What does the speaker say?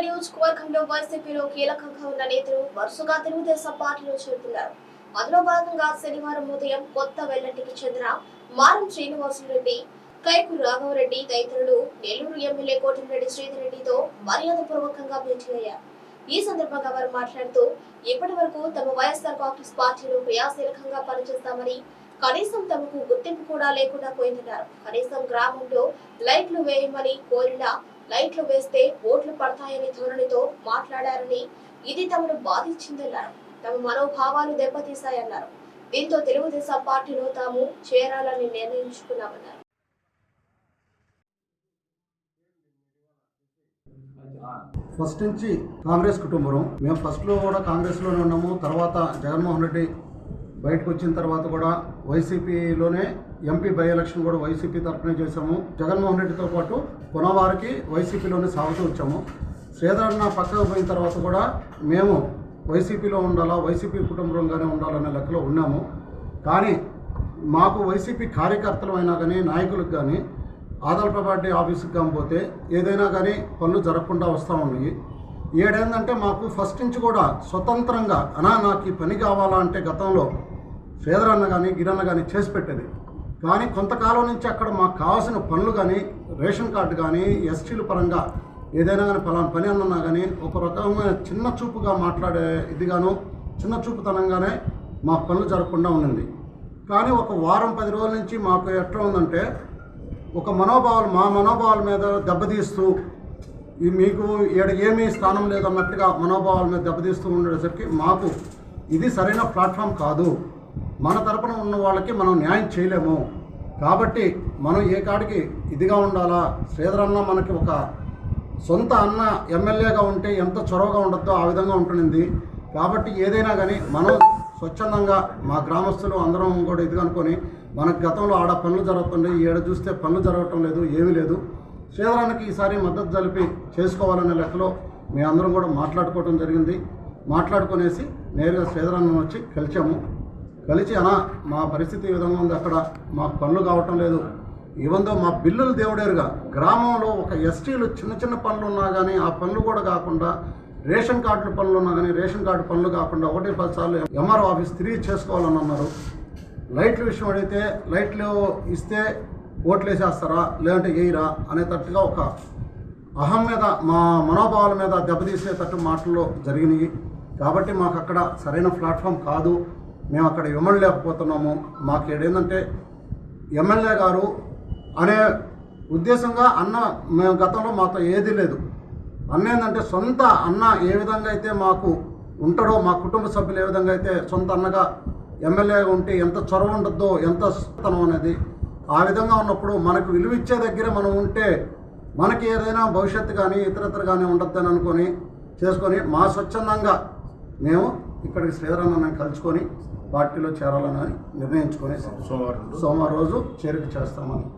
నియోజకవర్గంలో వైసీపీలో కీలకంగా ఉన్న నేతలు వరుసగా తెలుగుదేశం పార్టీలో చేరుతున్నారు అందులో భాగంగా శనివారం ఉదయం కొత్త వెల్లంటికి చెందిన మారం శ్రీనివాసులరెడ్డి కైకు రాఘవరెడ్డి తదితరులు నెల్లూరు ఎమ్మెల్యే కోటిరెడ్డి శ్రీధర్ రెడ్డితో మర్యాదపూర్వకంగా భేటీ అయ్యారు. ఈ సందర్భంగా వారు మాట్లాడుతూ ఇప్పటి వరకు తమ వైఎస్ఆర్ కాంగ్రెస్ పార్టీలో క్రియాశీలకంగా పనిచేస్తామని కనీసం తమకు గుర్తింపు కూడా లేకుండా పోయిందన్నారు. కనీసం గ్రామంలో లైట్లు వేయమని కోరినా లైట్లు వేస్తే ఓట్లు పడతాయనే ధోరణితో మాట్లాడారని ఇది తమను బాధించిందన్నారు. తమ మనోభావాలు దెబ్బతీశాయన్నారు. దీంతో తెలుగుదేశం పార్టీలో తాము చేరాలని నిర్ణయించుకున్నామన్నారు. ఫస్ట్ నుంచి కాంగ్రెస్ కుటుంబం. మేము ఫస్ట్లో కూడా కాంగ్రెస్లోనే ఉన్నాము. తర్వాత జగన్మోహన్ రెడ్డి బయటకు వచ్చిన తర్వాత కూడా వైసీపీలోనే ఎంపీ బై ఎలక్షన్ కూడా వైసీపీ తరఫునే చేశాము. జగన్మోహన్ రెడ్డితో పాటు కొనవారికి వైసీపీలోనే సాగుతూ వచ్చాము. శ్రీధరన్న పక్కకు పోయిన తర్వాత కూడా మేము వైసీపీలో ఉండాలా వైసీపీ కుటుంబంగానే ఉండాలనే లెక్కలో ఉన్నాము. కానీ మాకు వైసీపీ కార్యకర్తలు అయినా కానీ నాయకులకు కానీ ఆదాల పార్టీ ఆఫీస్కి కాకపోతే ఏదైనా కానీ పనులు జరగకుండా వస్తూ ఉన్నాయి. ఏడేందంటే మాకు ఫస్ట్ నుంచి కూడా స్వతంత్రంగా అనా నాకు ఈ పని కావాలా అంటే గతంలో శ్రీధరన్న కానీ గిరన్న కానీ చేసి పెట్టేది. కానీ కొంతకాలం నుంచి అక్కడ మాకు కావాల్సిన పనులు కానీ రేషన్ కార్డు కానీ ఎస్టీల పరంగా ఏదైనా కానీ పలానా పని అన్నా కానీ ఒక రకమైన చిన్న చూపుగా మాట్లాడే ఇదిగాను చిన్న చూపుతనంగానే మా పనులు జరగకుండా ఉండింది. కానీ ఒక వారం పది రోజుల నుంచి మాకు ఎట్లా ఉందంటే ఒక మనోభావాలు మా మనోభావాల మీద దెబ్బతీస్తూ మీకు ఈడ ఏమీ స్థానం లేదన్నట్టుగా మనోభావాల మీద దెబ్బతీస్తూ ఉండేసరికి మాకు ఇది సరైన ప్లాట్ఫామ్ కాదు. మన తరపున ఉన్న వాళ్ళకి మనం న్యాయం చేయలేము. కాబట్టి మనం ఏ కాడికి ఇదిగా ఉండాలా? శ్రీధర్ అన్న మనకి ఒక సొంత అన్న ఎమ్మెల్యేగా ఉంటే ఎంత చొరవగా ఉండద్దో ఆ విధంగా ఉంటుంది కాబట్టి ఏదైనా కానీ మనం స్వచ్ఛందంగా మా గ్రామస్తులు అందరం కూడా ఇది అనుకొని మనకు గతంలో ఆడ పనులు జరుగుతుండే ఈడ చూస్తే పనులు జరగటం లేదు ఏమీ లేదు. శ్రీధరానికి ఈసారి మద్దతు జరిపి చేసుకోవాలనే లెక్కలో మేమందరం కూడా మాట్లాడుకోవడం జరిగింది. మాట్లాడుకునేసి నేరుగా శ్రీధరాన్ని వచ్చి కలిచాము. కలిసి అనా మా పరిస్థితి ఈ విధంగా ఉంది. అక్కడ మాకు పనులు కావటం లేదు. ఇవందో మా బిల్లులు దేవుడేరుగా. గ్రామంలో ఒక ఎస్టీలు చిన్న చిన్న పనులు ఉన్నా కానీ ఆ పనులు కూడా కాకుండా రేషన్ కార్డుల పనులు ఉన్నా కానీ రేషన్ కార్డు పనులు కాకుండా ఒకటి పది సార్లు ఎంఆర్ఓ ఆఫీస్ తిరిగి చేసుకోవాలని అన్నారు. లైట్ల విషయం అడిగితే లైట్లు ఇస్తే ఓట్లు వేసేస్తారా లేదంటే వేయరా అనేటట్టుగా ఒక అహం మీద మా మనోభావాల మీద దెబ్బతీసేటట్టు మాటల్లో జరిగినాయి. కాబట్టి మాకు అక్కడ సరైన ప్లాట్ఫామ్ కాదు. మేము అక్కడ ఇవ్వలేకపోతున్నాము మాకు ఏంటంటే ఎమ్మెల్యే గారు అనే ఉద్దేశంగా అన్న మేము గతంలో మాతో ఏది లేదు. అన్న ఏంటంటే సొంత అన్న ఏ విధంగా అయితే మాకు ఉంటాడో మా కుటుంబ సభ్యులు ఏ విధంగా అయితే సొంత అన్నగా ఎమ్మెల్యేగా ఉంటే ఎంత చొరవ ఉండద్దో ఎంత తనం అనేది ఆ విధంగా ఉన్నప్పుడు మనకు విలువ ఇచ్చే దగ్గర మనం ఉంటే మనకి ఏదైనా భవిష్యత్తు కానీ ఇతరత్ర కానీ ఉండద్దని అనుకొని చేసుకొని మా స్వచ్ఛందంగా మేము ఇక్కడికి శ్రీధరన్నని కలుసుకొని పార్టీలో చేరాలని నిర్ణయించుకొని సోమవారం సోమవారం రోజు చేరిక చేస్తామని.